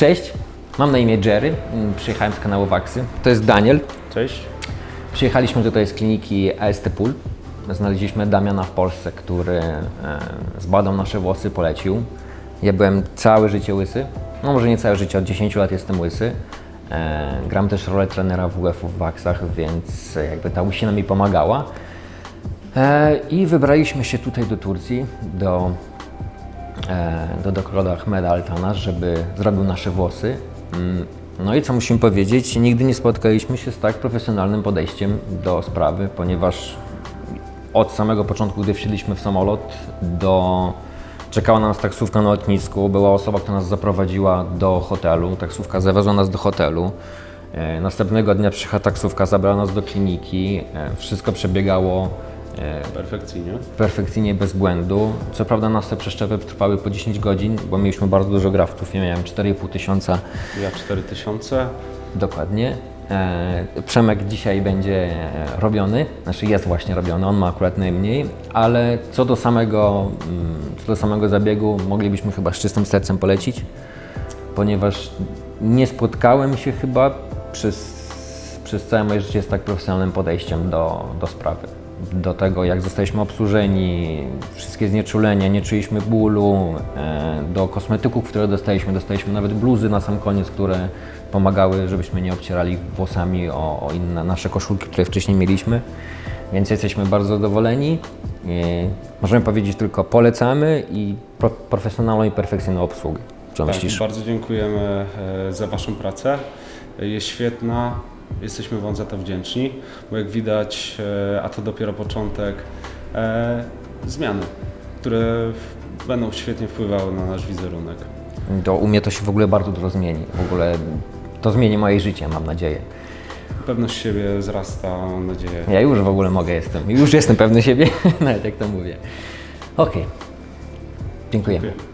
Cześć, mam na imię Jerry, mm, przyjechałem z kanału Waxy. To jest Daniel. Cześć. Przyjechaliśmy tutaj z kliniki AST Pool. Znaleźliśmy Damiana w Polsce, który e, zbadał nasze włosy, polecił. Ja byłem całe życie łysy. No może nie całe życie, od 10 lat jestem łysy. E, gram też rolę trenera WF-u w Waxach, więc jakby ta łysina mi pomagała. E, I wybraliśmy się tutaj do Turcji, do, do doktora Ahmeda Altana, żeby zrobił nasze włosy. Mm, No i co musimy powiedzieć, nigdy nie spotkaliśmy się z tak profesjonalnym podejściem do sprawy, ponieważ od samego początku, gdy wsiedliśmy w samolot, do... czekała na nas taksówka na lotnisku, była osoba, która nas zaprowadziła do hotelu, taksówka zawiozła nas do hotelu. E, Następnego dnia przyjechała taksówka, zabrała nas do kliniki, e, wszystko przebiegało e, Perfekcyjnie. perfekcyjnie, bez błędu. Co prawda nas te przeszczepy trwały po 10 godzin, bo mieliśmy bardzo dużo graftów. Ja miałem 4,5 tysiąca Ja 4000. dokładnie. E, Przemek dzisiaj będzie e, robiony, znaczy jest właśnie robiony, on ma akurat najmniej, ale co do samego, mm, co do samego zabiegu moglibyśmy chyba z czystym sercem polecić, ponieważ nie spotkałem się chyba przez, przez całe moje życie z tak profesjonalnym podejściem do, do sprawy. Do tego, jak zostaliśmy obsłużeni, wszystkie znieczulenia, nie czuliśmy bólu, e, do kosmetyków, które dostaliśmy. Dostaliśmy nawet bluzy na sam koniec, które pomagały, żebyśmy nie obcierali włosami o, o inne nasze koszulki, które wcześniej mieliśmy. Więc jesteśmy bardzo zadowoleni. E, możemy powiedzieć tylko polecamy i pro, profesjonalną i perfekcyjną obsługę. Co Tak, myślisz? bardzo dziękujemy e, za Waszą pracę. Jest świetna. Jesteśmy Wam za to wdzięczni, bo jak widać, e, a to dopiero początek, e, zmiany, które będą świetnie wpływały na nasz wizerunek. To u mnie to się w ogóle bardzo dużo zmieni. W ogóle to zmieni moje życie, mam nadzieję. Pewność siebie wzrasta, mam nadzieję. Ja już w ogóle mogę jestem. Już jestem pewny siebie, nawet jak to mówię. Okej. Dziękujemy. Dziękuję.